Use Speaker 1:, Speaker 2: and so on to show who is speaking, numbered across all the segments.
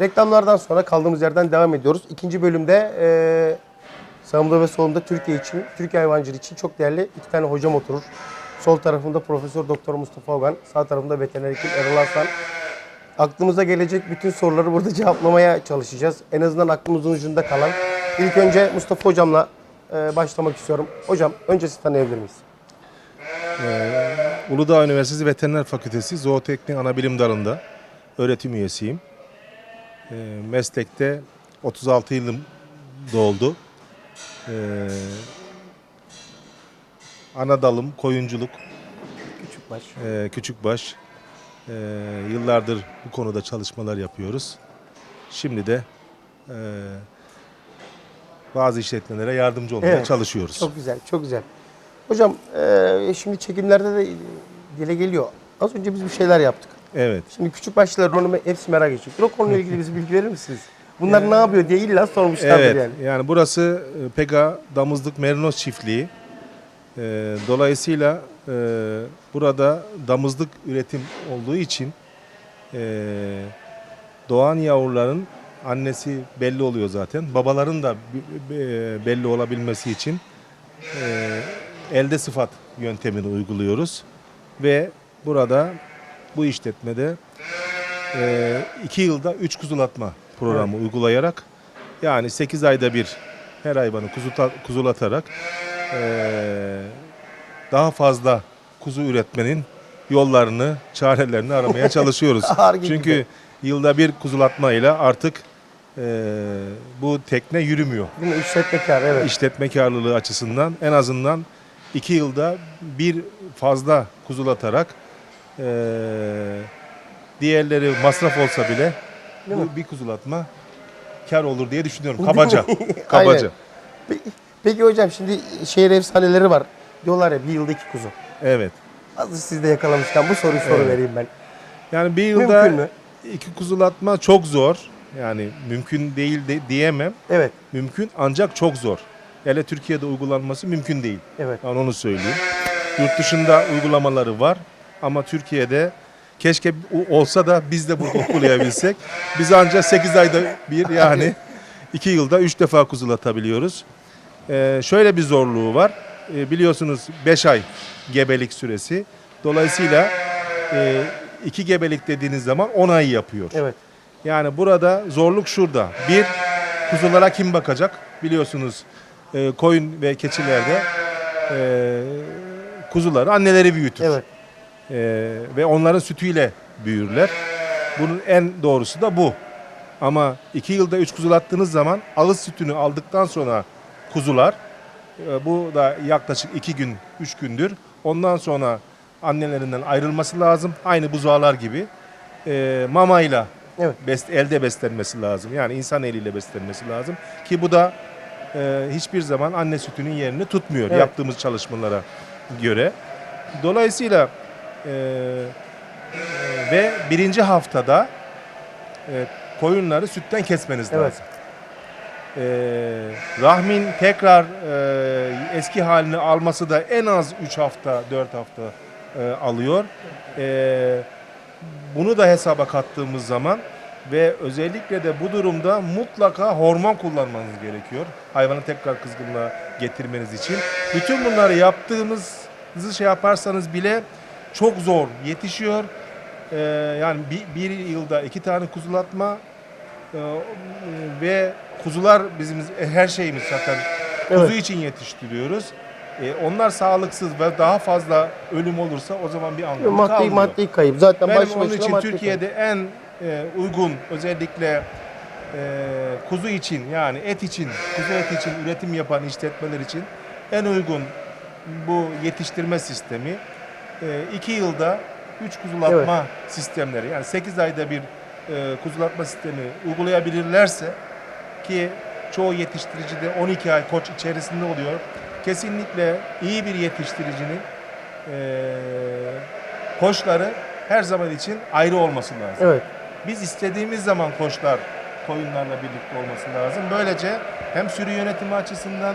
Speaker 1: Reklamlardan sonra kaldığımız yerden devam ediyoruz. İkinci bölümde e, sağımda ve solumda Türkiye için, Türkiye hayvancılığı için çok değerli iki tane hocam oturur. Sol tarafımda Profesör Doktor Mustafa Ogan, sağ tarafımda veteriner hekim Erol Aslan. Aklımıza gelecek bütün soruları burada cevaplamaya çalışacağız. En azından aklımızın ucunda kalan. İlk önce Mustafa hocamla e, başlamak istiyorum. Hocam önce sizi tanıyabilir miyiz?
Speaker 2: Uludağ Üniversitesi Veteriner Fakültesi Zooteknik Anabilim Dalı'nda öğretim üyesiyim. Ee, meslekte 36 yılım doldu. Ee, ana dalım koyunculuk,
Speaker 1: Küçükbaş.
Speaker 2: e, küçükbaş. Ee, yıllardır bu konuda çalışmalar yapıyoruz. Şimdi de e, bazı işletmelere yardımcı olmaya
Speaker 1: Evet.
Speaker 2: çalışıyoruz.
Speaker 1: Çok güzel, çok güzel. Hocam e, şimdi çekimlerde de dile geliyor. Az önce biz bir şeyler yaptık.
Speaker 2: Evet.
Speaker 1: Şimdi küçük başlılar onu hepsi merak edecek. O konuyla ilgili bize bilgi verir misiniz? Bunlar ne yapıyor diye illa sormuşlardır
Speaker 2: Evet,
Speaker 1: yani.
Speaker 2: yani. burası e, Pega Damızlık Merinos çiftliği. E, dolayısıyla e, burada damızlık üretim olduğu için e, doğan yavruların annesi belli oluyor zaten. Babaların da belli olabilmesi için e, elde sıfat yöntemini uyguluyoruz. Ve burada bu işletmede e, iki yılda üç kuzulatma programı uygulayarak yani 8 ayda bir her hayvanı kuzuta, kuzulatarak eee, daha fazla kuzu üretmenin yollarını, çarelerini aramaya çalışıyoruz. Çünkü
Speaker 1: gibi.
Speaker 2: yılda bir kuzulatma ile artık eee, bu tekne yürümüyor.
Speaker 1: Değil mi? İşletmekar evet.
Speaker 2: İşletme karlılığı açısından en azından 2 yılda bir fazla kuzulatarak eee, diğerleri masraf olsa bile
Speaker 1: Değil
Speaker 2: bu
Speaker 1: mi?
Speaker 2: bir kuzulatma kar olur diye düşünüyorum.
Speaker 1: Değil mi?
Speaker 2: Kabaca.
Speaker 1: Aynen.
Speaker 2: Kabaca.
Speaker 1: Peki, peki hocam şimdi şehir efsaneleri var. Diyorlar ya bir yılda iki kuzu.
Speaker 2: Evet.
Speaker 1: Hazır siz de yakalamışken bu soruyu soru
Speaker 2: Evet.
Speaker 1: vereyim ben.
Speaker 2: Yani bir yılda
Speaker 1: Mümkün mü?
Speaker 2: iki kuzulatma çok zor. Yani mümkün değil de diyemem.
Speaker 1: Evet,
Speaker 2: Mümkün ancak çok zor. Hele Türkiye'de uygulanması mümkün değil.
Speaker 1: evet.
Speaker 2: Ben onu söyleyeyim. Yurt dışında uygulamaları var ama Türkiye'de keşke olsa da biz de burada uygulayabilsek. Biz ancak 8 ayda bir yani 2 yılda 3 defa kuzulatabiliyoruz. Ee, şöyle bir zorluğu var. Ee, biliyorsunuz 5 ay gebelik süresi. Dolayısıyla 2 gebelik dediğiniz zaman 10 ay yapıyor.
Speaker 1: Evet.
Speaker 2: Yani burada zorluk şurada. Bir, kuzulara kim bakacak? Biliyorsunuz e, koyun ve keçilerde e, kuzuları anneleri büyütür.
Speaker 1: Evet.
Speaker 2: E, ve onların sütüyle büyürler. Bunun en doğrusu da bu. Ama iki yılda üç kuzulattığınız zaman ağız sütünü aldıktan sonra kuzular, e, bu da yaklaşık iki gün, üç gündür. Ondan sonra annelerinden ayrılması lazım. Aynı buzağlar gibi. E, mamayla
Speaker 1: Evet.
Speaker 2: best, elde beslenmesi lazım. Yani insan eliyle beslenmesi lazım. Ki bu da e, hiçbir zaman anne sütünün yerini tutmuyor
Speaker 1: Evet.
Speaker 2: yaptığımız çalışmalara göre. Dolayısıyla e, ve birinci haftada e, koyunları sütten kesmeniz
Speaker 1: Evet.
Speaker 2: lazım. E, rahmin tekrar e, eski halini alması da en az 3 hafta, 4 hafta e, alıyor. E, bunu da hesaba kattığımız zaman ve özellikle de bu durumda mutlaka hormon kullanmanız gerekiyor. Hayvanı tekrar kızgınlığa getirmeniz için. Bütün bunları yaptığımızı şey yaparsanız bile çok zor yetişiyor. Ee, yani bir, bir yılda iki tane kuzulatma e, ve kuzular bizim her şeyimiz zaten kuzu
Speaker 1: Evet.
Speaker 2: için yetiştiriyoruz. E, onlar sağlıksız ve daha fazla ölüm olursa o zaman bir anlamı
Speaker 1: Maddi
Speaker 2: kalmıyor.
Speaker 1: maddi kayıp. Zaten
Speaker 2: Benim
Speaker 1: başlı
Speaker 2: onun için Türkiye'de en e, uygun özellikle e, kuzu için yani et için, kuzu eti için üretim yapan işletmeler için en uygun bu yetiştirme sistemi e, iki yılda üç kuzulatma sistemleri yani 8 ayda bir e, kuzulatma sistemi uygulayabilirlerse ki çoğu yetiştiricide 12 ay koç içerisinde oluyor. Kesinlikle iyi bir yetiştiricinin e, koçları her zaman için ayrı olması lazım.
Speaker 1: Evet.
Speaker 2: Biz istediğimiz zaman koçlar koyunlarla birlikte olması lazım. Böylece hem sürü yönetimi açısından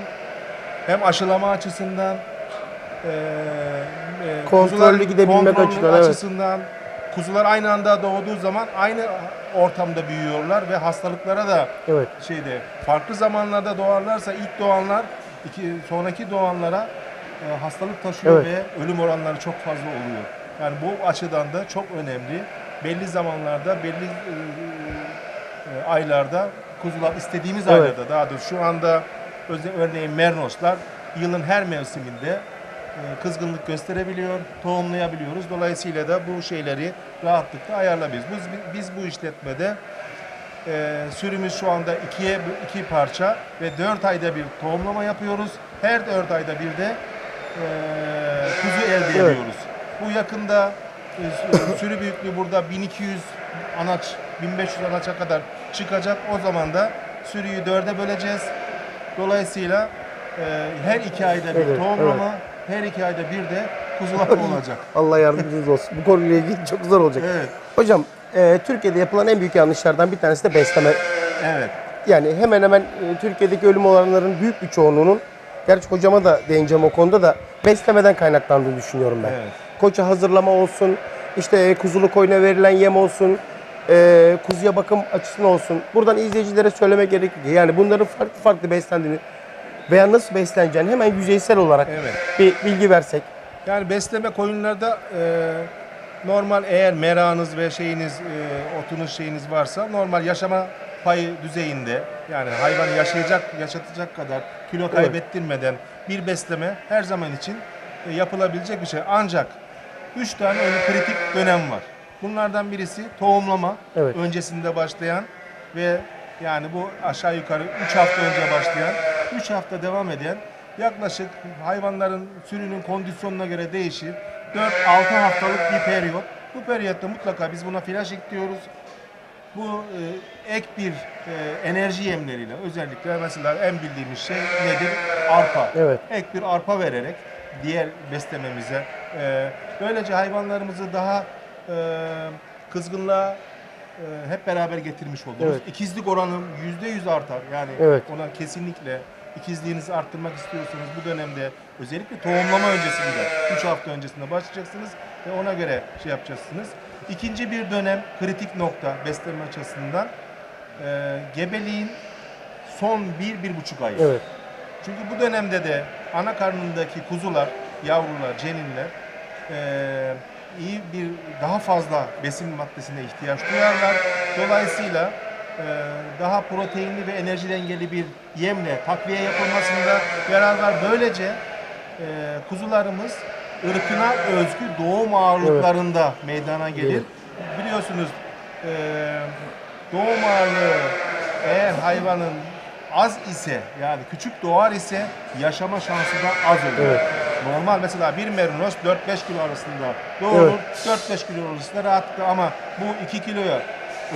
Speaker 2: hem aşılama açısından e, e,
Speaker 1: Kontrollü gidebilmek
Speaker 2: kontrolü
Speaker 1: açısından, evet.
Speaker 2: açısından kuzular aynı anda doğduğu zaman aynı ortamda büyüyorlar ve hastalıklara da
Speaker 1: Evet.
Speaker 2: şeyde farklı zamanlarda doğarlarsa ilk doğanlar iki sonraki doğanlara e, hastalık taşıyor
Speaker 1: Evet.
Speaker 2: ve ölüm oranları çok fazla oluyor. Yani bu açıdan da çok önemli. Belli zamanlarda, belli e, e, aylarda kuzular istediğimiz
Speaker 1: Evet.
Speaker 2: aylarda daha doğrusu şu anda öze- örneğin mernoslar yılın her mevsiminde kızgınlık gösterebiliyor, tohumlayabiliyoruz. Dolayısıyla da bu şeyleri rahatlıkla ayarlayabiliriz. Biz, biz bu işletmede e, sürümüz şu anda ikiye iki parça ve dört ayda bir tohumlama yapıyoruz. Her dört ayda bir de e, kuzu elde
Speaker 1: Evet.
Speaker 2: ediyoruz. Bu yakında e, sü- sürü büyüklüğü burada 1200 anaç, 1500 anaça kadar çıkacak. O zaman da sürüyü dörde böleceğiz. Dolayısıyla e, her iki ayda bir
Speaker 1: Evet,
Speaker 2: tohumlama, her iki ayda bir de kuzulama olacak.
Speaker 1: Allah yardımcınız olsun. Bu konuyla ilgili çok zor olacak.
Speaker 2: Evet,
Speaker 1: Hocam e, Türkiye'de yapılan en büyük yanlışlardan bir tanesi de besleme.
Speaker 2: evet.
Speaker 1: Yani hemen hemen e, Türkiye'deki ölüm oranlarının büyük bir çoğunluğunun gerçi hocama da değineceğim o konuda da beslemeden kaynaklandığını düşünüyorum ben.
Speaker 2: Evet.
Speaker 1: Koça hazırlama olsun, işte e, kuzulu koyuna verilen yem olsun, e, kuzuya bakım açısından olsun. Buradan izleyicilere söylemek gerekir ki yani bunların farklı farklı beslendiğini veya nasıl besleneceğini hemen yüzeysel olarak
Speaker 2: Evet.
Speaker 1: bir bilgi versek.
Speaker 2: Yani besleme koyunlarda e, normal eğer meranız ve şeyiniz e, otunuz şeyiniz varsa normal yaşama payı düzeyinde yani hayvan yaşayacak yaşatacak kadar kilo kaybettirmeden bir besleme her zaman için e, yapılabilecek bir şey. Ancak 3 tane öyle kritik dönem var. Bunlardan birisi tohumlama
Speaker 1: Evet.
Speaker 2: öncesinde başlayan ve yani bu aşağı yukarı 3 hafta önce başlayan 3 hafta devam eden yaklaşık hayvanların sürünün kondisyonuna göre değişir. 4-6 haftalık bir periyot. Bu periyotta mutlaka biz buna flaş diyoruz. Bu e, ek bir e, enerji yemleriyle özellikle mesela en bildiğimiz şey nedir? Arpa.
Speaker 1: Evet.
Speaker 2: Ek bir arpa vererek diğer beslememize e, böylece hayvanlarımızı daha e, kızgınlığa e, hep beraber getirmiş oldunuz.
Speaker 1: Evet.
Speaker 2: İkizlik oranı %100 artar. Yani
Speaker 1: Evet.
Speaker 2: ona kesinlikle ikizliğinizi arttırmak istiyorsanız bu dönemde özellikle tohumlama öncesinde 3 hafta öncesinde başlayacaksınız ve ona göre şey yapacaksınız. İkinci bir dönem kritik nokta besleme açısından e, gebeliğin son bir, bir buçuk ay.
Speaker 1: Evet.
Speaker 2: Çünkü bu dönemde de ana karnındaki kuzular, yavrular, ceninler eee, iyi bir daha fazla besin maddesine ihtiyaç duyarlar. Dolayısıyla daha proteinli ve enerji dengeli bir yemle takviye yapılmasında yarar var. Böylece eee, kuzularımız ırkına özgü doğum ağırlıklarında meydana gelir.
Speaker 1: Gelir.
Speaker 2: Biliyorsunuz eee, doğum ağırlığı eğer hayvanın az ise yani küçük doğar ise yaşama şansı da az olur.
Speaker 1: Evet.
Speaker 2: Normal mesela bir merinos 4-5 kilo arasında doğurur.
Speaker 1: Evet.
Speaker 2: 4-5 kilo arasında rahatlıkla ama bu 2 kiloya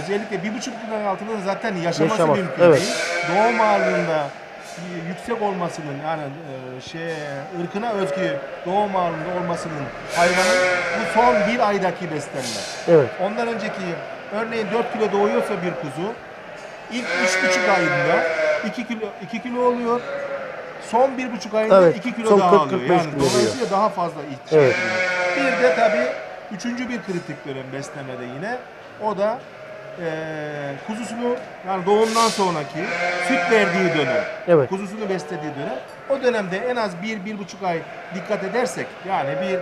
Speaker 2: özellikle 1,5 kilonun altında da zaten yaşaması
Speaker 1: Yaşamaz,
Speaker 2: mümkün
Speaker 1: evet.
Speaker 2: değil. Doğum ağırlığında yüksek olmasının yani e, şey ırkına özgü doğum ağırlığında olmasının hayvanın bu son bir aydaki beslenme.
Speaker 1: Evet.
Speaker 2: Ondan önceki örneğin 4 kilo doğuyorsa bir kuzu ilk 3,5 ayında 2 kilo 2 kilo oluyor. Son 1,5 ayında
Speaker 1: Evet,
Speaker 2: 2 kilo
Speaker 1: son
Speaker 2: daha
Speaker 1: 40-45
Speaker 2: alıyor. Yani
Speaker 1: kilo oluyor.
Speaker 2: dolayısıyla daha fazla ihtiyaç
Speaker 1: Evet.
Speaker 2: duyuyor. Bir de tabii üçüncü bir kritik dönem beslemede yine o da eee kuzusunu yani doğumdan sonraki süt verdiği dönem.
Speaker 1: Evet.
Speaker 2: Kuzusunu beslediği dönem. O dönemde en az bir, bir buçuk ay dikkat edersek yani bir 4-6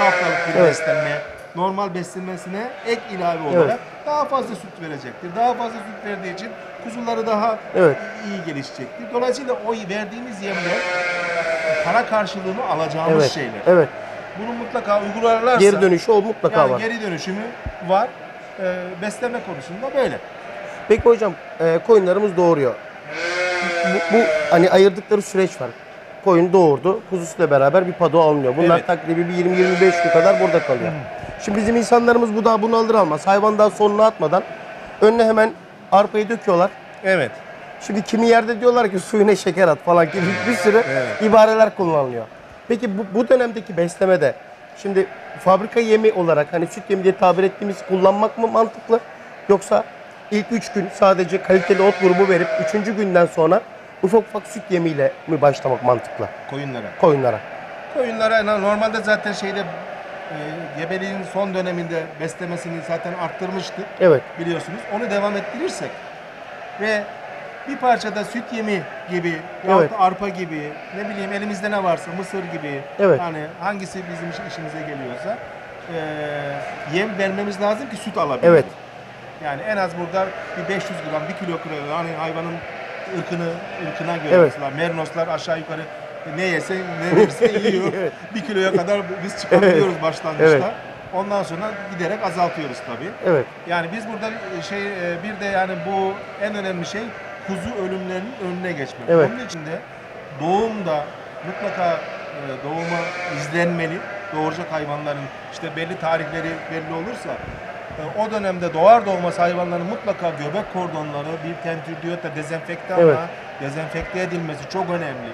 Speaker 2: haftalık bir
Speaker 1: Evet.
Speaker 2: beslenme normal beslenmesine ek ilave olarak daha fazla süt verecektir. Daha fazla süt verdiği için kuzuları daha
Speaker 1: Evet.
Speaker 2: iyi gelişecektir. Dolayısıyla o verdiğimiz yemler para karşılığını alacağımız
Speaker 1: Evet.
Speaker 2: şeyler.
Speaker 1: Evet.
Speaker 2: Bunu mutlaka uygularlarsa
Speaker 1: Geri dönüşü o mutlaka
Speaker 2: yani
Speaker 1: var.
Speaker 2: geri dönüşümü var. Ee, besleme konusunda böyle.
Speaker 1: Peki hocam e, koyunlarımız doğuruyor. Bu, bu hani ayırdıkları süreç var. Koyun doğurdu, kuzusuyla beraber bir pado alınıyor. Bunlar
Speaker 2: Evet.
Speaker 1: takribi bir 20-25 gün kadar burada kalıyor. Şimdi bizim insanlarımız bu daha bunu alır almaz hayvan daha sonuna atmadan önüne hemen arpayı döküyorlar.
Speaker 2: Evet.
Speaker 1: Şimdi kimi yerde diyorlar ki suyuna şeker at falan gibi bir sürü
Speaker 2: Evet.
Speaker 1: ibareler kullanılıyor. Peki bu, bu dönemdeki beslemede şimdi fabrika yemi olarak hani süt yemi diye tabir ettiğimiz kullanmak mı mantıklı? Yoksa ilk 3 gün sadece kaliteli ot grubu verip 3. günden sonra ufak ufak süt yemiyle mi başlamak mantıklı
Speaker 2: Koyunlara.
Speaker 1: koyunlara?
Speaker 2: Koyunlara normalde zaten şeyde e, gebeliğin son döneminde beslemesini zaten arttırmıştık
Speaker 1: Evet.
Speaker 2: biliyorsunuz. Onu devam ettirirsek ve bir parça da süt yemi gibi yahut
Speaker 1: Evet.
Speaker 2: da arpa gibi ne bileyim elimizde ne varsa mısır gibi
Speaker 1: Evet.
Speaker 2: hani hangisi bizim iş- işimize geliyorsa e, yem vermemiz lazım ki süt alabilelim.
Speaker 1: Evet.
Speaker 2: Yani en az burada bir 500 gram, 1 kilo kilo yani hayvanın ırkını ırkına göre
Speaker 1: Evet.
Speaker 2: mesela mernoslar aşağı yukarı ne yese ne verirse yiyor.
Speaker 1: Evet.
Speaker 2: bir kiloya kadar biz çıkartıyoruz başlangıçta.
Speaker 1: Evet.
Speaker 2: Ondan sonra giderek azaltıyoruz tabii.
Speaker 1: Evet.
Speaker 2: Yani biz burada şey e, bir de yani bu en önemli şey kuzu ölümlerinin önüne geçmek.
Speaker 1: Evet.
Speaker 2: Onun için de doğumda mutlaka e, doğuma izlenmeli. Doğuracak hayvanların işte belli tarihleri belli olursa e, o dönemde doğar doğmaz hayvanların mutlaka göbek kordonları bir tentürdiyota dezenfektanla
Speaker 1: Evet.
Speaker 2: dezenfekte edilmesi çok önemli.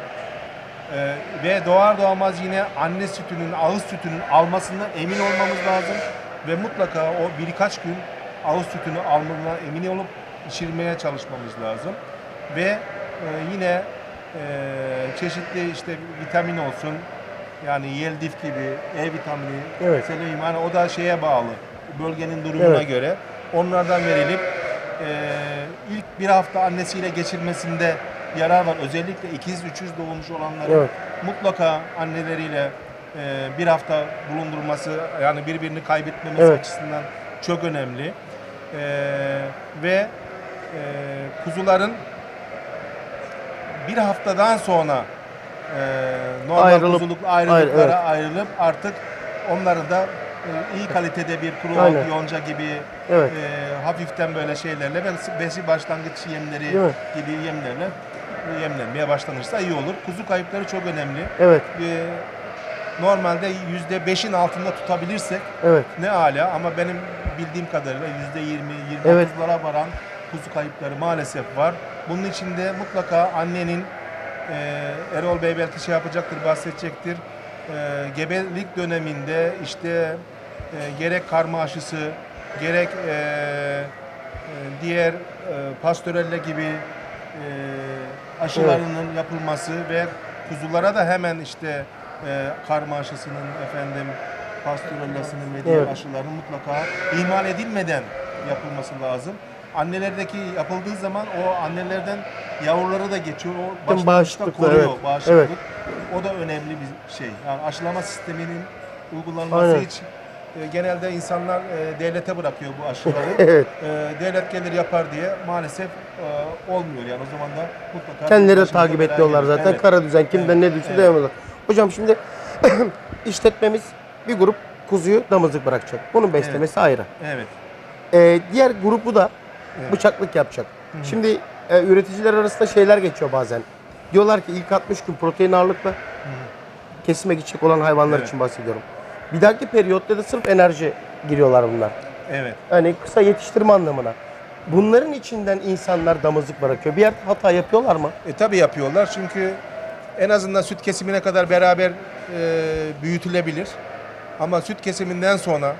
Speaker 2: Ee, ve doğar doğmaz yine anne sütünün, ağız sütünün almasından emin olmamız lazım. Ve mutlaka o birkaç gün ağız sütünü almalarına emin olup içirmeye çalışmamız lazım. Ve e, yine e, çeşitli işte vitamin olsun, yani yeldif gibi, E vitamini,
Speaker 1: Evet.
Speaker 2: selenyum, hani o da şeye bağlı, bölgenin durumuna
Speaker 1: Evet.
Speaker 2: göre. Onlardan verilip e, ilk bir hafta annesiyle geçirmesinde yarar var. Özellikle ikiz, üçüz doğmuş olanların
Speaker 1: Evet.
Speaker 2: mutlaka anneleriyle e, bir hafta bulundurması, yani birbirini kaybetmemesi
Speaker 1: Evet.
Speaker 2: açısından çok önemli. E, ve kuzuların bir haftadan sonra e, normal
Speaker 1: Ayrılıp-
Speaker 2: kuzuluk ayrılıklara
Speaker 1: Ayrı- evet.
Speaker 2: ayrılıp artık onları da e, iyi kalitede bir kuru
Speaker 1: Aynen.
Speaker 2: yonca gibi
Speaker 1: Evet.
Speaker 2: e, hafiften böyle şeylerle ve besi başlangıç yemleri gibi yemlerle yemlenmeye başlanırsa iyi olur. Kuzu kayıpları çok önemli.
Speaker 1: Evet.
Speaker 2: E, normalde yüzde beşin altında tutabilirsek
Speaker 1: Evet.
Speaker 2: ne ala ama benim bildiğim kadarıyla yüzde yirmi, yirmi
Speaker 1: Evet.
Speaker 2: varan kuzu kayıpları maalesef var. Bunun için de mutlaka annenin e, Erol Bey belki şey yapacaktır, bahsedecektir. E, gebelik döneminde işte e, gerek karma aşısı, gerek e, e, diğer e, pasteurelle gibi e, aşılarının yapılması ve kuzulara da hemen işte e, karma aşısının efendim pasteurellesinin ve diğer
Speaker 1: Evet.
Speaker 2: aşıların mutlaka ihmal edilmeden yapılması lazım. Annelerdeki yapıldığı zaman o annelerden yavruları da geçiyor. O
Speaker 1: bağışıklıkla,
Speaker 2: koruyor
Speaker 1: evet.
Speaker 2: bağışıklık.
Speaker 1: Evet.
Speaker 2: O da önemli bir şey. Yani aşılama sisteminin uygulanması
Speaker 1: Aynen.
Speaker 2: için e, genelde insanlar e, devlete bırakıyor bu aşıları.
Speaker 1: Evet.
Speaker 2: E, devlet gelir yapar diye maalesef e, olmuyor yani o zaman da mutlaka
Speaker 1: Kendileri
Speaker 2: başımıza
Speaker 1: takip ediyorlar zaten.
Speaker 2: Evet.
Speaker 1: Kara düzen kimden
Speaker 2: Evet.
Speaker 1: ne düştü
Speaker 2: Evet.
Speaker 1: diyemezler. Hocam şimdi işletmemiz bir grup kuzuyu damızlık bırakacak. Bunun beslemesi ayrı.
Speaker 2: Evet.
Speaker 1: Ee, diğer grubu da
Speaker 2: Evet.
Speaker 1: bıçaklık yapacak. Şimdi e, üreticiler arasında şeyler geçiyor bazen. Diyorlar ki ilk 60 gün protein ağırlıklı kesime gidecek olan hayvanlar
Speaker 2: Evet.
Speaker 1: için bahsediyorum. Bir dahaki periyotta da sırf enerji giriyorlar bunlar.
Speaker 2: Evet.
Speaker 1: Hani kısa yetiştirme anlamına. Bunların içinden insanlar damızlık bırakıyor. Bir yerde hata yapıyorlar mı?
Speaker 2: E tabi yapıyorlar çünkü en azından süt kesimine kadar beraber e, büyütülebilir. Ama süt kesiminden sonra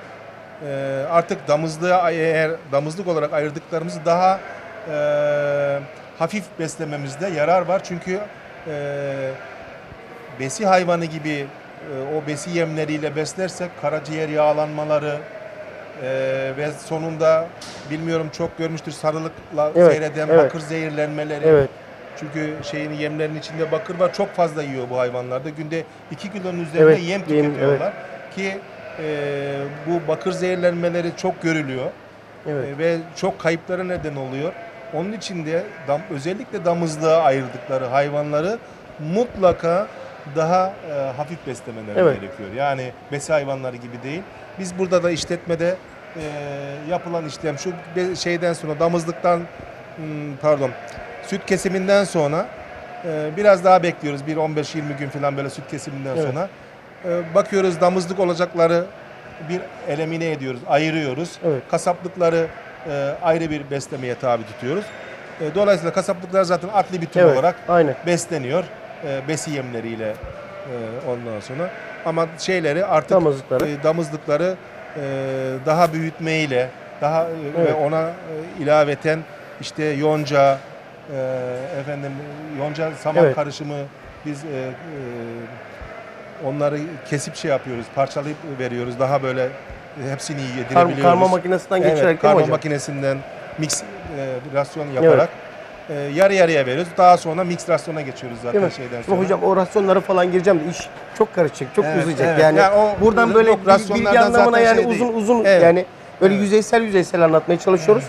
Speaker 2: e, artık damızlığa eğer damızlık olarak ayırdıklarımızı daha e, hafif beslememizde yarar var. Çünkü e, besi hayvanı gibi e, o besi yemleriyle beslersek karaciğer yağlanmaları e, ve sonunda bilmiyorum çok görmüştür sarılıkla
Speaker 1: Evet,
Speaker 2: seyreden
Speaker 1: evet.
Speaker 2: bakır zehirlenmeleri.
Speaker 1: Evet.
Speaker 2: Çünkü şeyin yemlerin içinde bakır var. Çok fazla yiyor bu hayvanlarda. Günde 2 kilonun üzerinde
Speaker 1: Evet,
Speaker 2: yem
Speaker 1: yem,
Speaker 2: tüketiyorlar. Ki e, bu bakır zehirlenmeleri çok görülüyor.
Speaker 1: Evet.
Speaker 2: E, ve çok kayıplara neden oluyor. Onun için de dam, özellikle damızlığa ayırdıkları hayvanları mutlaka daha e, hafif beslemeleri
Speaker 1: Evet.
Speaker 2: gerekiyor. Yani besi hayvanları gibi değil. Biz burada da işletmede e, yapılan işlem şu şeyden sonra damızlıktan hmm, pardon süt kesiminden sonra e, biraz daha bekliyoruz. Bir 15-20 gün falan böyle süt kesiminden
Speaker 1: Evet.
Speaker 2: sonra. E, bakıyoruz damızlık olacakları bir elemine ediyoruz, ayırıyoruz.
Speaker 1: Evet.
Speaker 2: Kasaplıkları e, ayrı bir beslemeye tabi tutuyoruz. E, dolayısıyla kasaplıklar zaten atlı bir tür
Speaker 1: Evet.
Speaker 2: olarak
Speaker 1: Aynen.
Speaker 2: besleniyor. E, besi yemleriyle ondan sonra. Ama şeyleri artık
Speaker 1: Damızlıkları.
Speaker 2: damızlıkları daha büyütmeyle, daha e, ve
Speaker 1: Evet.
Speaker 2: ona ilaveten işte yonca, efendim yonca saman
Speaker 1: Evet.
Speaker 2: karışımı biz onları kesip şey yapıyoruz, parçalayıp veriyoruz. Daha böyle hepsini
Speaker 1: Kar,
Speaker 2: yedirebiliyoruz.
Speaker 1: karma makinesinden
Speaker 2: Evet,
Speaker 1: mi
Speaker 2: karma
Speaker 1: hocam?
Speaker 2: makinesinden mix e, rasyon yaparak e, yarı yarıya veriyoruz. Daha sonra mix rasyona geçiyoruz zaten
Speaker 1: Değil
Speaker 2: şeyden sonra.
Speaker 1: hocam o rasyonlara falan gireceğim de iş çok karışacak, çok
Speaker 2: Evet,
Speaker 1: uzayacak.
Speaker 2: evet.
Speaker 1: Yani,
Speaker 2: Yani o-
Speaker 1: buradan böyle
Speaker 2: yok,
Speaker 1: bil- bilgi anlamına
Speaker 2: zaten
Speaker 1: yani
Speaker 2: şey
Speaker 1: uzun uzun
Speaker 2: Evet.
Speaker 1: yani böyle
Speaker 2: Evet.
Speaker 1: yüzeysel yüzeysel anlatmaya çalışıyoruz.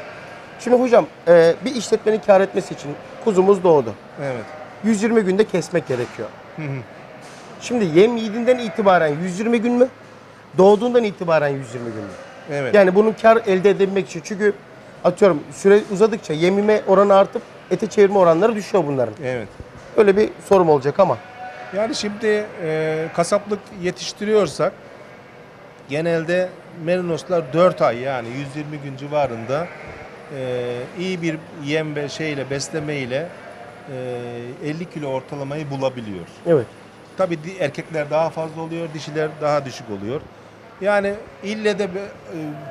Speaker 1: Şimdi hocam e, bir işletmenin kar etmesi için kuzumuz doğdu.
Speaker 2: Evet.
Speaker 1: 120 günde kesmek gerekiyor.
Speaker 2: Hı hı.
Speaker 1: Şimdi yem yediğinden itibaren 120 gün mü? Doğduğundan itibaren 120 gün mü?
Speaker 2: Evet.
Speaker 1: Yani bunun kar elde edebilmek için çünkü atıyorum süre uzadıkça yemime oranı artıp ete çevirme oranları düşüyor bunların.
Speaker 2: Evet.
Speaker 1: Öyle bir sorum olacak ama.
Speaker 2: Yani şimdi e, kasaplık yetiştiriyorsak genelde merinoslar 4 ay yani 120 gün civarında e, iyi bir yem ve şeyle besleme ile e, 50 kilo ortalamayı bulabiliyor.
Speaker 1: Evet.
Speaker 2: Tabii erkekler daha fazla oluyor, dişiler daha düşük oluyor. Yani ille de e,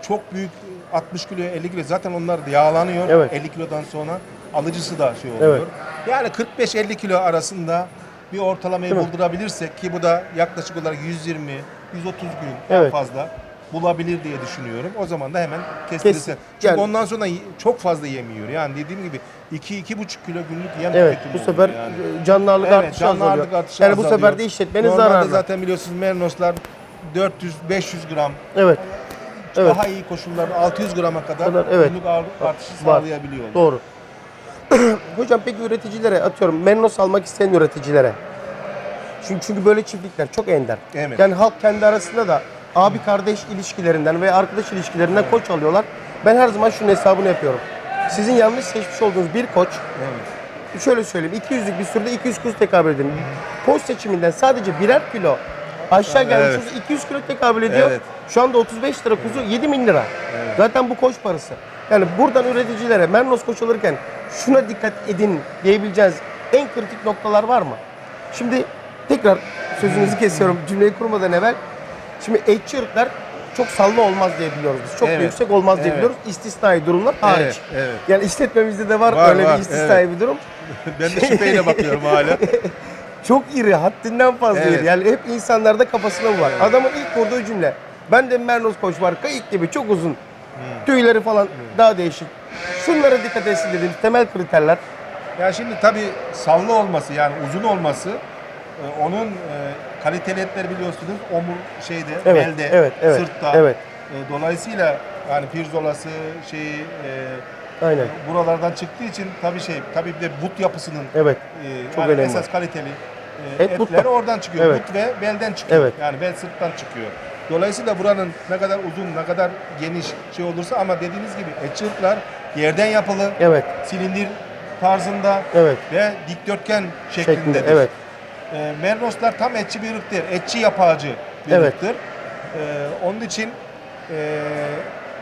Speaker 2: çok büyük 60 kilo 50 kilo zaten onlar da yağlanıyor.
Speaker 1: Evet.
Speaker 2: 50 kilodan sonra alıcısı da şey oluyor.
Speaker 1: Evet.
Speaker 2: Yani 45-50 kilo arasında bir ortalamayı
Speaker 1: Değil
Speaker 2: buldurabilirsek ki bu da yaklaşık olarak 120 130 gün
Speaker 1: Evet.
Speaker 2: fazla bulabilir diye düşünüyorum. O zaman da hemen kestirirse. Çünkü
Speaker 1: yani-
Speaker 2: ondan sonra çok fazla yemiyor. Yani dediğim gibi 2-2,5 kilo günlük yem
Speaker 1: Evet.
Speaker 2: tüketimi
Speaker 1: Bu sefer
Speaker 2: yani.
Speaker 1: e, canlı ağırlık
Speaker 2: Evet,
Speaker 1: artışı
Speaker 2: canlı
Speaker 1: azalıyor.
Speaker 2: artışı
Speaker 1: yani bu
Speaker 2: azalıyor.
Speaker 1: sefer de işletmeniz
Speaker 2: Normalde
Speaker 1: zararlı.
Speaker 2: zaten biliyorsunuz merinoslar 400-500 gram
Speaker 1: Evet. Evet.
Speaker 2: daha iyi koşullarda 600 grama kadar,
Speaker 1: Kadar, evet.
Speaker 2: günlük ağırlık artışı
Speaker 1: Var.
Speaker 2: sağlayabiliyor.
Speaker 1: Doğru. Hocam peki üreticilere atıyorum merinos almak isteyen üreticilere. Çünkü, çünkü böyle çiftlikler çok ender.
Speaker 2: Evet.
Speaker 1: Yani halk kendi arasında da abi kardeş ilişkilerinden veya arkadaş ilişkilerinden koç alıyorlar. Ben her zaman şunun hesabını yapıyorum. Sizin yanlış seçmiş olduğunuz bir koç
Speaker 2: Evet.
Speaker 1: şöyle söyleyeyim 200'lük bir sürüde 200 kuzu tekabül ediyor. Koç seçiminden sadece birer kilo aşağı gelmiş
Speaker 2: Evet.
Speaker 1: kuzu 200 kilo tekabül ediyor.
Speaker 2: Evet.
Speaker 1: Şu anda 35 lira kuzu 7 bin lira. Zaten bu koç parası. Yani buradan üreticilere Mernos koç alırken şuna dikkat edin diyebileceğiniz en kritik noktalar var mı? Şimdi tekrar sözünüzü kesiyorum cümleyi kurmadan evvel. Şimdi etçi ırklar çok sallı olmaz diye biliyoruz biz. Çok da
Speaker 2: Evet.
Speaker 1: yüksek olmaz diye
Speaker 2: Evet.
Speaker 1: biliyoruz. İstisnai durumlar hariç.
Speaker 2: Evet, evet.
Speaker 1: Yani işletmemizde de var,
Speaker 2: Var,
Speaker 1: öyle
Speaker 2: var,
Speaker 1: bir istisnai bir durum.
Speaker 2: ben de şüpheyle bakıyorum hala.
Speaker 1: Çok iri, haddinden fazla
Speaker 2: Evet.
Speaker 1: iri. Yani hep insanlarda kafasında bu var. Adamın ilk kurduğu cümle. Ben de Merlos koç var, kayık gibi çok uzun. Tüyleri falan daha değişik. Şunlara dikkat etsin dediğimiz temel kriterler.
Speaker 2: Ya şimdi tabii sallı olması yani uzun olması e, onun e, kaliteli etler biliyorsunuz omur şeyde,
Speaker 1: Evet,
Speaker 2: belde,
Speaker 1: evet, evet,
Speaker 2: sırtta.
Speaker 1: evet.
Speaker 2: E, dolayısıyla yani pirzolası şeyi e,
Speaker 1: Aynen.
Speaker 2: buralardan çıktığı için tabii şey tabii bir de but yapısının
Speaker 1: Evet.
Speaker 2: e,
Speaker 1: Çok
Speaker 2: yani
Speaker 1: önemli.
Speaker 2: esas kaliteli e,
Speaker 1: Et
Speaker 2: etler
Speaker 1: buttan.
Speaker 2: oradan çıkıyor.
Speaker 1: Evet.
Speaker 2: But ve belden çıkıyor.
Speaker 1: Evet.
Speaker 2: Yani bel sırttan çıkıyor. Dolayısıyla buranın ne kadar uzun, ne kadar geniş şey olursa ama dediğiniz gibi etçi ırklar yerden yapılı,
Speaker 1: Evet.
Speaker 2: silindir tarzında
Speaker 1: Evet.
Speaker 2: ve dikdörtgen
Speaker 1: Şeklinde.
Speaker 2: şeklindedir.
Speaker 1: Evet.
Speaker 2: E, Mernoslar tam etçi bir ırktır. Etçi yapağcı bir
Speaker 1: Evet.
Speaker 2: ırktır. E, onun için e,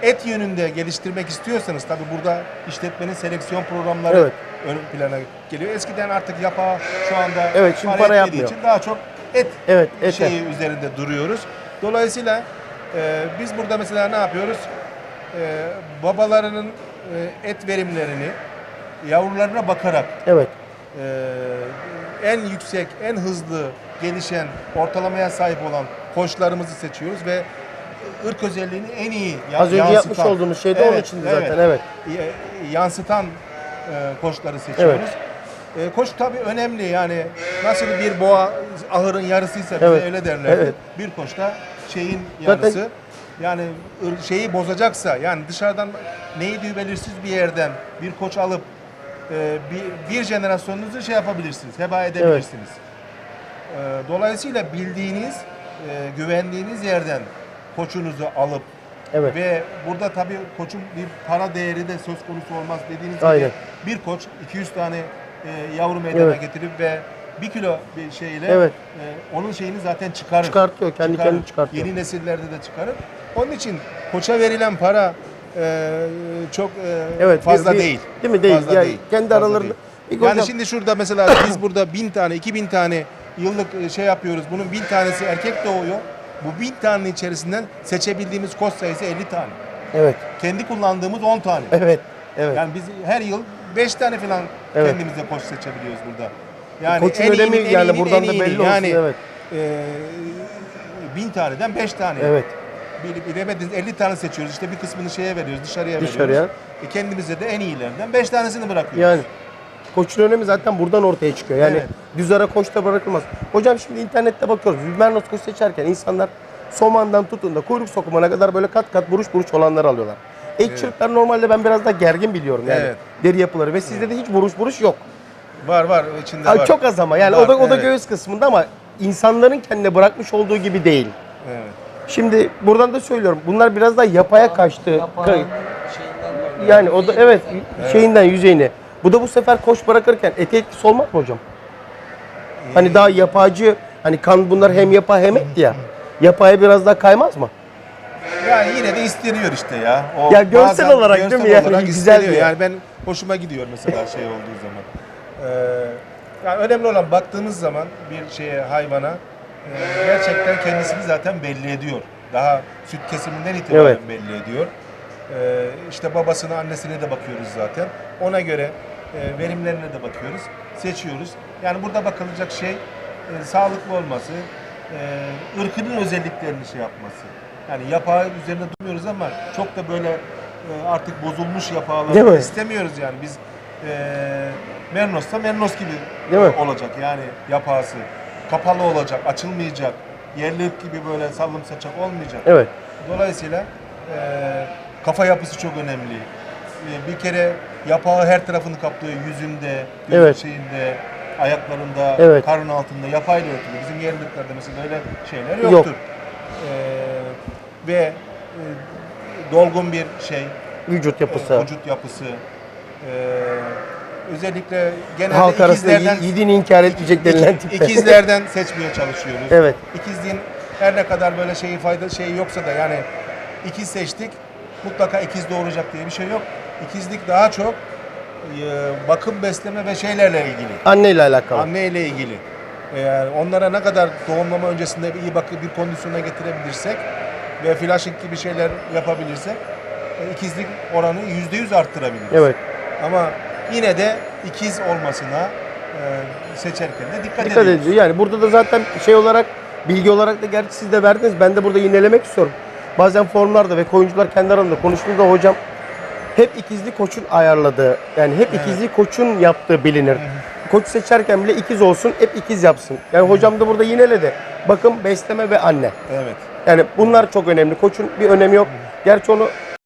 Speaker 2: et yönünde geliştirmek istiyorsanız tabi burada işletmenin seleksiyon programları
Speaker 1: Evet.
Speaker 2: ön plana geliyor. Eskiden artık yapağı şu anda
Speaker 1: Evet, şimdi para yapmıyor.
Speaker 2: için daha çok et
Speaker 1: Evet, ete.
Speaker 2: şeyi üzerinde duruyoruz. Dolayısıyla e, biz burada mesela ne yapıyoruz? E, babalarının e, et verimlerini yavrularına bakarak
Speaker 1: Evet.
Speaker 2: e, en yüksek, en hızlı gelişen, ortalamaya sahip olan koçlarımızı seçiyoruz ve ırk özelliğini en iyi ya-
Speaker 1: Az önce yapmış
Speaker 2: yansıtan-
Speaker 1: olduğumuz şey de onun içindi zaten. Evet.
Speaker 2: y- yansıtan e, koçları seçiyoruz. E, koç tabii önemli yani nasıl bir boğa ahırın yarısıysa bize
Speaker 1: Evet,
Speaker 2: öyle derler.
Speaker 1: evet.
Speaker 2: Bir koçta şeyin
Speaker 1: Zaten-
Speaker 2: yarısı. Yani ır- şeyi bozacaksa yani dışarıdan neydi belirsiz bir yerden bir koç alıp e, bir, bir jenerasyonunuzu şey yapabilirsiniz, heba edebilirsiniz. E, dolayısıyla bildiğiniz, e, güvendiğiniz yerden koçunuzu alıp
Speaker 1: Evet.
Speaker 2: ve burada tabii koçun bir para değeri de söz konusu olmaz dediğiniz
Speaker 1: Aynen.
Speaker 2: gibi bir koç 200 tane e, yavru meydana
Speaker 1: Evet.
Speaker 2: getirip ve bir kilo bir şeyle
Speaker 1: Evet.
Speaker 2: e, onun şeyini zaten çıkarır.
Speaker 1: Çıkartıyor, kendi
Speaker 2: Çıkarır.
Speaker 1: kendini çıkartıyor.
Speaker 2: Yeni nesillerde de çıkarır. Onun için koça verilen para e, çok e,
Speaker 1: Evet,
Speaker 2: fazla
Speaker 1: bir-
Speaker 2: değil.
Speaker 1: değil mi? Değil.
Speaker 2: Fazla
Speaker 1: Yani
Speaker 2: değil.
Speaker 1: kendi
Speaker 2: Fazla
Speaker 1: aralarında-
Speaker 2: değil. Yani
Speaker 1: hocam-
Speaker 2: şimdi şurada mesela biz burada bin tane, iki bin tane yıllık e, şey yapıyoruz. Bunun bin tanesi erkek doğuyor. Bu bin tanenin içerisinden seçebildiğimiz koç sayısı 50 tane.
Speaker 1: Evet.
Speaker 2: Kendi kullandığımız 10 tane.
Speaker 1: Evet. Evet.
Speaker 2: Yani biz her yıl 5 tane falan
Speaker 1: Evet.
Speaker 2: kendimize koç seçebiliyoruz burada. Yani
Speaker 1: Koçun
Speaker 2: en
Speaker 1: önemi
Speaker 2: iyinin, en
Speaker 1: yani
Speaker 2: iyinin
Speaker 1: buradan
Speaker 2: en
Speaker 1: da belli olsun,
Speaker 2: Yani
Speaker 1: evet.
Speaker 2: e, bin taneden 5 tane.
Speaker 1: Evet.
Speaker 2: Bilip bilemediniz 50 tane seçiyoruz. İşte bir kısmını şeye veriyoruz, dışarıya,
Speaker 1: Dışarıya.
Speaker 2: veriyoruz. E kendimize de en iyilerden 5 tanesini bırakıyoruz.
Speaker 1: Yani koçun önemi zaten buradan ortaya çıkıyor. Yani
Speaker 2: Evet.
Speaker 1: düz ara koçta bırakılmaz. Hocam şimdi internette bakıyoruz. Biz Mernos koç seçerken insanlar somandan tutun da kuyruk sokumuna kadar böyle kat kat buruş buruş olanları alıyorlar. Ekçilikler normalde ben biraz daha gergin biliyorum yani.
Speaker 2: Evet.
Speaker 1: Deri yapıları ve sizde de hiç buruş buruş yok.
Speaker 2: Var var içinde
Speaker 1: Ay,
Speaker 2: var.
Speaker 1: çok az ama yani
Speaker 2: Var,
Speaker 1: o da o da
Speaker 2: evet.
Speaker 1: göğüs kısmında ama insanların kendine bırakmış olduğu gibi değil.
Speaker 2: Evet.
Speaker 1: Şimdi buradan da söylüyorum. Bunlar biraz daha yapaya kaçtı.
Speaker 3: Şeyinden dolayı.
Speaker 1: Yani o da evet, şeyinden yüzeyini. Bu da bu sefer koç bırakırken ete etkisi olmaz mı hocam? Hani daha yapacı, hani kan bunlar hem yapa hem et ya. Yapaya biraz daha kaymaz mı?
Speaker 2: Yani yine de isteniyor işte ya. O
Speaker 1: Ya görsel
Speaker 2: bazen
Speaker 1: olarak değil mi
Speaker 2: görsel
Speaker 1: yani?
Speaker 2: olarak
Speaker 1: Güzel diyor.
Speaker 2: Yani ben hoşuma gidiyor mesela şey olduğu zaman. Ee, yani önemli olan baktığımız zaman bir şeye hayvana e, gerçekten kendisini zaten belli ediyor. Daha süt kesiminden itibaren
Speaker 1: Evet.
Speaker 2: belli ediyor. Ee, işte babasına annesine de bakıyoruz zaten. Ona göre e, verimlerine de bakıyoruz. Seçiyoruz. Yani burada bakılacak şey e, sağlıklı olması, e, ırkının özelliklerini şey yapması. Yani yapağı üzerine durmuyoruz ama çok da böyle e, artık bozulmuş
Speaker 1: Değil
Speaker 2: yapağları
Speaker 1: mi?
Speaker 2: istemiyoruz yani. Biz e, Mernos'ta Mernos gibi
Speaker 1: Değil mi?
Speaker 2: olacak yani yapağısı. Kapalı olacak, açılmayacak. Yerli ırk gibi böyle sallım saçak olmayacak.
Speaker 1: Evet.
Speaker 2: Dolayısıyla e, kafa yapısı çok önemli. E, bir kere yapağı her tarafını kaplıyor. Yüzünde, göz
Speaker 1: Evet.
Speaker 2: şeyinde, ayaklarında,
Speaker 1: Evet.
Speaker 2: karın altında yapayla örtülü. Bizim yerliklerde mesela öyle şeyler
Speaker 1: Yok.
Speaker 2: yoktur. E, ve e, dolgun bir şey,
Speaker 1: Vücut yapısı.
Speaker 2: vücut yapısı. E, özellikle genelde
Speaker 1: Halk arasında
Speaker 2: ikizlerden
Speaker 1: yi- yiğidini inkar etmeyecek denilen tip.
Speaker 2: ikizlerden seçmeye çalışıyoruz.
Speaker 1: Evet.
Speaker 2: İkizliğin her ne kadar böyle şeyi fayda şeyi yoksa da yani ikiz seçtik mutlaka ikiz doğuracak diye bir şey yok. İkizlik daha çok e, bakım besleme ve şeylerle ilgili.
Speaker 1: Anneyle alakalı.
Speaker 2: Anne ile ilgili. Eğer onlara ne kadar doğumlama öncesinde bir iyi bakı bir kondisyona getirebilirsek ve flashing gibi şeyler yapabilirsek e, ikizlik oranı %100 arttırabiliriz.
Speaker 1: Evet.
Speaker 2: Ama yine de ikiz olmasına e, seçerken de dikkat,
Speaker 1: Dikkat
Speaker 2: ediyoruz.
Speaker 1: ediyor. Yani burada da zaten şey olarak bilgi olarak da gerçi siz de verdiniz. Ben de burada yinelemek istiyorum. Bazen forumlarda ve oyuncular kendi aralarında konuştuğunda hocam hep ikizli koçun ayarladığı yani hep ikizli koçun yaptığı bilinir. Koç seçerken bile ikiz olsun hep ikiz yapsın. Yani hocam da burada yineledi. Bakım, besleme ve anne.
Speaker 2: Evet.
Speaker 1: Yani bunlar çok önemli. Koçun bir önemi yok. Gerçi onu